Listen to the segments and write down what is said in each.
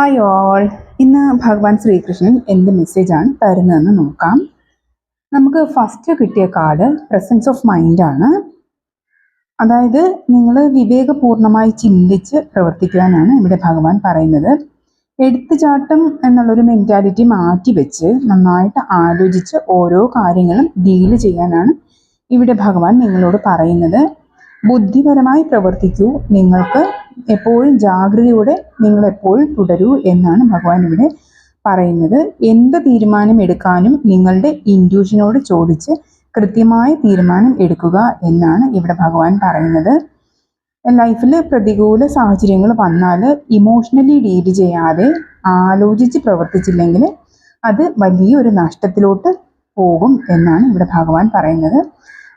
Hi all ഇന്ന് ഭഗവാൻ ശ്രീകൃഷ്ണൻ എന്ത് മെസ്സേജാണ് തരുന്നതെന്ന് നോക്കാം. നമുക്ക് ഫസ്റ്റ് കിട്ടിയ കാർഡ് പ്രസൻസ് ഓഫ് മൈൻഡ് ആണ്. അതായത് നിങ്ങൾ വിവേകപൂർണമായി ചിന്തിച്ച് പ്രവർത്തിക്കാനാണ് ഇവിടെ ഭഗവാൻ പറയുന്നത്. എടുത്തുചാട്ടം എന്നുള്ളൊരു മെന്റാലിറ്റി മാറ്റി വെച്ച് നന്നായിട്ട് ആലോചിച്ച് ഓരോ കാര്യങ്ങളും ഡീൽ ചെയ്യാനാണ് ഇവിടെ ഭഗവാൻ നിങ്ങളോട് പറയുന്നത്. ബുദ്ധിപരമായി പ്രവർത്തിക്കൂ. നിങ്ങൾക്ക് എപ്പോഴും ജാഗ്രതയോടെ നിങ്ങൾ എപ്പോഴും തുടരൂ എന്നാണ് ഭഗവാൻ ഇവിടെ പറയുന്നത്. എന്ത് തീരുമാനം എടുക്കാനും നിങ്ങളുടെ ഇൻഡ്യൂഷനോട് ചോദിച്ച് കൃത്യമായ തീരുമാനം എടുക്കുക എന്നാണ് ഇവിടെ ഭഗവാൻ പറയുന്നത്. ലൈഫിൽ പ്രതികൂല സാഹചര്യങ്ങൾ വന്നാൽ ഇമോഷണലി ഡീൽ ചെയ്യാതെ ആലോചിച്ച് പ്രവർത്തിച്ചില്ലെങ്കിൽ അത് വലിയൊരു നഷ്ടത്തിലോട്ട് പോകും എന്നാണ് ഇവിടെ ഭഗവാൻ പറയുന്നത്.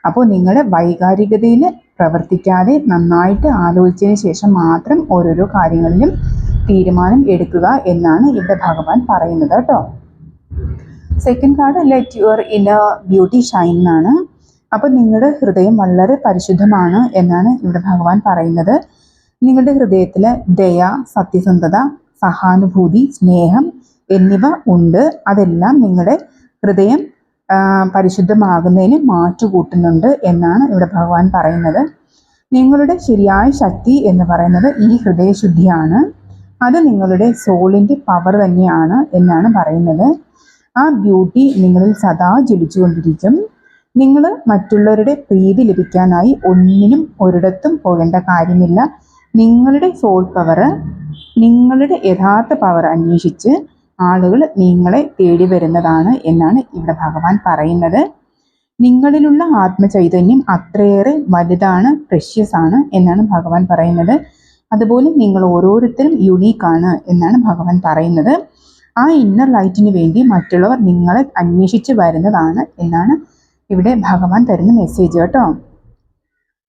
അപ്പോൾ നിങ്ങളുടെ വൈകാരികതയിൽ പ്രവർത്തിക്കാതെ നന്നായിട്ട് ആലോചിച്ചതിന് ശേഷം മാത്രം ഓരോരോ കാര്യങ്ങളിലും തീരുമാനം എടുക്കുക എന്നാണ് ഇവിടെ ഭഗവാൻ പറയുന്നത് കേട്ടോ. Second card let your inner beauty shine എന്നാണ്. അപ്പം നിങ്ങളുടെ ഹൃദയം വളരെ പരിശുദ്ധമാണ് എന്നാണ് ഇവിടെ ഭഗവാൻ പറയുന്നത്. നിങ്ങളുടെ ഹൃദയത്തിൽ ദയ സത്യസന്ധത സഹാനുഭൂതി സ്നേഹം എന്നിവ ഉണ്ട്. അതെല്ലാം നിങ്ങളുടെ ഹൃദയം പരിശുദ്ധമാകുന്നതിന് മാറ്റുകൂട്ടുന്നുണ്ട് എന്നാണ് ഇവിടെ ഭഗവാൻ പറയുന്നത്. നിങ്ങളുടെ ശരിയായ ശക്തി എന്ന് പറയുന്നത് ഈ ഹൃദയശുദ്ധിയാണ്. അത് നിങ്ങളുടെ സോളിന്റെ പവർ തന്നെയാണ് എന്നാണ് പറയുന്നത്. ആ ബ്യൂട്ടി നിങ്ങളിൽ സദാ ജ്വലിച്ചുകൊണ്ടിരിക്കും. നിങ്ങൾ മറ്റുള്ളവരുടെ പ്രീതി ലഭിക്കാനായി ഒന്നിനും ഒരിടത്തും പോകേണ്ട കാര്യമില്ല. നിങ്ങളുടെ സോൾ പവർ നിങ്ങളുടെ യഥാർത്ഥ പവർ അന്വേഷിച്ച് ആളുകൾ നിങ്ങളെ തേടി വരുന്നതാണ് എന്നാണ് ഇവിടെ ഭഗവാൻ പറയുന്നത്. നിങ്ങളിലുള്ള ആത്മചൈതന്യം അത്രയേറെ വലുതാണ് പ്രഷ്യസ് ആണ് എന്നാണ് ഭഗവാൻ പറയുന്നത്. അതുപോലെ നിങ്ങൾ ഓരോരുത്തരും യുണീക്കാണ് എന്നാണ് ഭഗവാൻ പറയുന്നത്. ആ ഇന്നർ ലൈറ്റിന് വേണ്ടി മറ്റുള്ളവർ നിങ്ങളെ അന്വേഷിച്ച് വരുന്നതാണ് എന്നാണ് ഇവിടെ ഭഗവാൻ തരുന്ന മെസ്സേജ് കേട്ടോ.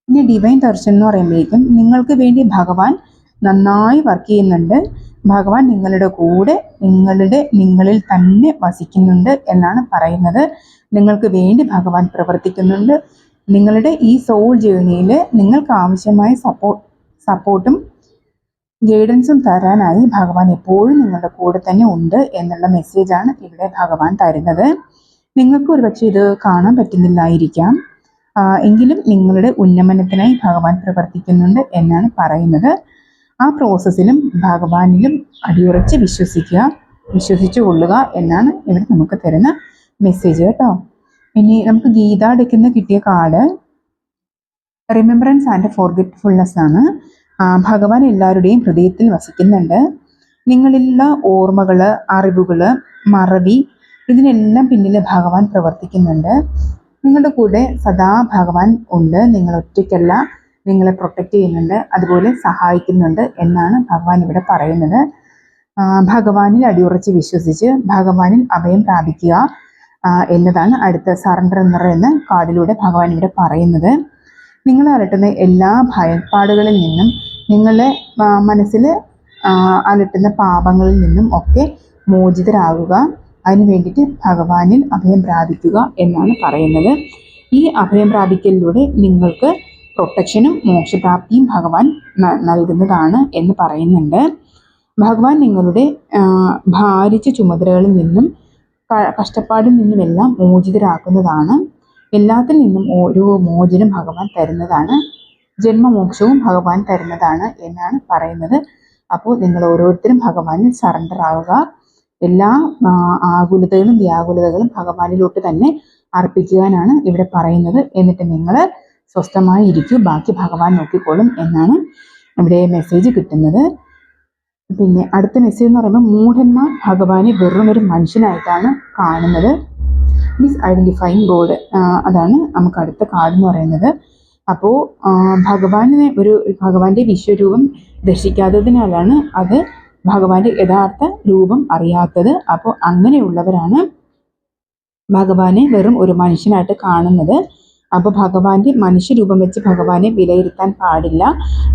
ഇനി ഡിവൈൻ ദർശനം എന്ന് പറയുമ്പോഴേക്കും നിങ്ങൾക്ക് വേണ്ടി ഭഗവാൻ നന്നായി വർക്ക് ചെയ്യുന്നുണ്ട്. ഭഗവാൻ നിങ്ങളുടെ കൂടെ നിങ്ങളുടെ നിങ്ങളിൽ തന്നെ വസിക്കുന്നുണ്ട് എന്നാണ് പറയുന്നത്. നിങ്ങൾക്ക് വേണ്ടി ഭഗവാൻ പ്രവർത്തിക്കുന്നുണ്ട്. നിങ്ങളുടെ ഈ സോൾ ജേണിയിൽ നിങ്ങൾക്ക് ആവശ്യമായ സപ്പോർട്ട് സപ്പോർട്ടും ഗൈഡൻസും തരാനായി ഭഗവാൻ എപ്പോഴും നിങ്ങളുടെ കൂടെ തന്നെ ഉണ്ട് എന്നുള്ള മെസ്സേജാണ് ഇവിടെ ഭഗവാൻ തരുന്നത്. നിങ്ങൾക്ക് ഒരുപക്ഷെ ഇത് കാണാൻ പറ്റുന്നില്ലായിരിക്കാം. എങ്കിലും നിങ്ങളുടെ ഉന്നമനത്തിനായി ഭഗവാൻ പ്രവർത്തിക്കുന്നുണ്ട് എന്നാണ് പറയുന്നത്. ആ പ്രോസസ്സിലും ഭഗവാനിലും അടിയുറച്ച് വിശ്വസിക്കുക വിശ്വസിച്ചു കൊള്ളുക എന്നാണ് ഇവിടെ നമുക്ക് തരുന്ന മെസ്സേജ് കേട്ടോ. ഇനി നമുക്ക് ഗീത എടുക്കുന്ന കിട്ടിയ കാർഡ് റിമെമ്പറൻസ് ആൻഡ് ഫോർഗെറ്റ്ഫുൾനെസ് ആണ്. ഭഗവാൻ എല്ലാവരുടെയും ഹൃദയത്തിൽ വസിക്കുന്നുണ്ട്. നിങ്ങളിലുള്ള ഓർമ്മകൾ അറിവുകൾ മറവി ഇതിനെല്ലാം പിന്നിൽ ഭഗവാൻ പ്രവർത്തിക്കുന്നുണ്ട്. നിങ്ങളുടെ കൂടെ സദാ ഭഗവാൻ ഉണ്ട്. നിങ്ങൾ ഒറ്റയ്ക്കല്ല നിങ്ങളെ പ്രൊട്ടക്റ്റ് ചെയ്യുന്നുണ്ട് അതുപോലെ സഹായിക്കുന്നുണ്ട് എന്നാണ് ഭഗവാൻ ഇവിടെ പറയുന്നത്. ഭഗവാനിൽ അടിയുറച്ച് വിശ്വസിച്ച് ഭഗവാനിൽ അഭയം പ്രാപിക്കുക എന്നതാണ് അടുത്ത സറണ്ടർ എന്ന് പറയുന്ന കാർഡിലൂടെ ഭഗവാൻ ഇവിടെ പറയുന്നത്. നിങ്ങൾ അലട്ടുന്ന എല്ലാ ഭയപ്പാടുകളിൽ നിന്നും നിങ്ങളുടെ മനസ്സിൽ അലട്ടുന്ന പാപങ്ങളിൽ നിന്നും ഒക്കെ മോചിതരാകുക. അതിന് വേണ്ടിയിട്ട് ഭഗവാനിൽ അഭയം പ്രാപിക്കുക എന്നാണ് പറയുന്നത്. ഈ അഭയം പ്രാപിക്കലിലൂടെ നിങ്ങൾക്ക് പ്രൊട്ടക്ഷനും മോക്ഷപ്രാപ്തിയും ഭഗവാൻ നൽകുന്നതാണ് എന്ന് പറയുന്നുണ്ട്. ഭഗവാൻ നിങ്ങളുടെ ഭാരിച്ച ചുമതലകളിൽ നിന്നും കഷ്ടപ്പാടിൽ നിന്നുമെല്ലാം മോചിതരാക്കുന്നതാണ്. എല്ലാത്തിൽ നിന്നും ഓരോ മോചനം ഭഗവാൻ തരുന്നതാണ്. ജന്മമോക്ഷവും ഭഗവാൻ തരുന്നതാണ് എന്നാണ് പറയുന്നത്. അപ്പോൾ നിങ്ങൾ ഓരോരുത്തരും ഭഗവാനിൽ സറണ്ടർ ആവുക. എല്ലാ ആകുലതകളും വ്യാകുലതകളും ഭഗവാനിലോട്ട് തന്നെ അർപ്പിക്കുവാനാണ് ഇവിടെ പറയുന്നത്. എന്നിട്ട് നിങ്ങൾ സ്വസ്ഥമായി ഇരിക്കൂ. ബാക്കി ഭഗവാൻ നോക്കിക്കോളും എന്നാണ് ഇവിടെ മെസ്സേജ് കിട്ടുന്നത്. പിന്നെ അടുത്ത മെസ്സേജ് എന്ന് പറയുമ്പോൾ മൂഢന്മാർ ഭഗവാനെ വെറും ഒരു മനുഷ്യനായിട്ടാണ് കാണുന്നത്. മീൻസ് ഐഡന്റിഫൈങ് ഗോഡ് അതാണ് നമുക്ക് അടുത്ത കാർഡ് എന്ന് പറയുന്നത്. അപ്പോൾ ഭഗവാനെ ഒരു ഭഗവാന്റെ വിശ്വരൂപം ദർശിക്കാത്തതിനാലാണ് അത് ഭഗവാന്റെ യഥാർത്ഥ രൂപം അറിയാത്തത്. അപ്പോൾ അങ്ങനെയുള്ളവരാണ് ഭഗവാനെ വെറും ഒരു മനുഷ്യനായിട്ട് കാണുന്നത്. അപ്പോൾ ഭഗവാന്റെ മനുഷ്യരൂപം വെച്ച് ഭഗവാനെ വിലയിരുത്താൻ പാടില്ല.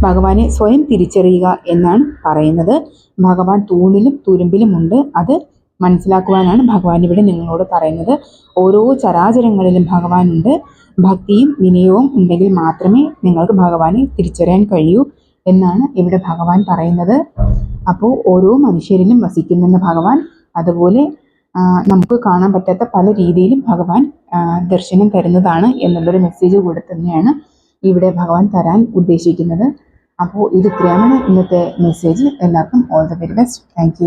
ഭഗവാനെ സ്വയം തിരിച്ചറിയുക എന്നാണ് പറയുന്നത്. ഭഗവാൻ തൂണിലും തുരുമ്പിലും ഉണ്ട്. അത് മനസ്സിലാക്കുവാനാണ് ഭഗവാൻ ഇവിടെ നിങ്ങളോട് പറയുന്നത്. ഓരോ ചരാചരങ്ങളിലും ഭഗവാനുണ്ട് ഭക്തിയും വിനയവും ഉണ്ടെങ്കിൽ മാത്രമേ നിങ്ങൾക്ക് ഭഗവാനെ തിരിച്ചറിയാൻ കഴിയൂ എന്നാണ് ഇവിടെ ഭഗവാൻ പറയുന്നത്. അപ്പോൾ ഓരോ മനുഷ്യരിലും വസിക്കുന്നെന്ന് ഭഗവാൻ അതുപോലെ നമുക്ക് കാണാൻ പറ്റാത്ത പല രീതിയിലും ഭഗവാൻ ദർശനം തരുന്നതാണ് എന്നുള്ളൊരു മെസ്സേജ് കൂടെ തന്നെയാണ് ഇവിടെ ഭഗവാൻ തരാൻ ഉദ്ദേശിക്കുന്നത്. അപ്പോൾ ഇത് ഇത്രയാണ് ഇന്നത്തെ മെസ്സേജ് എല്ലാവർക്കും all the very best thank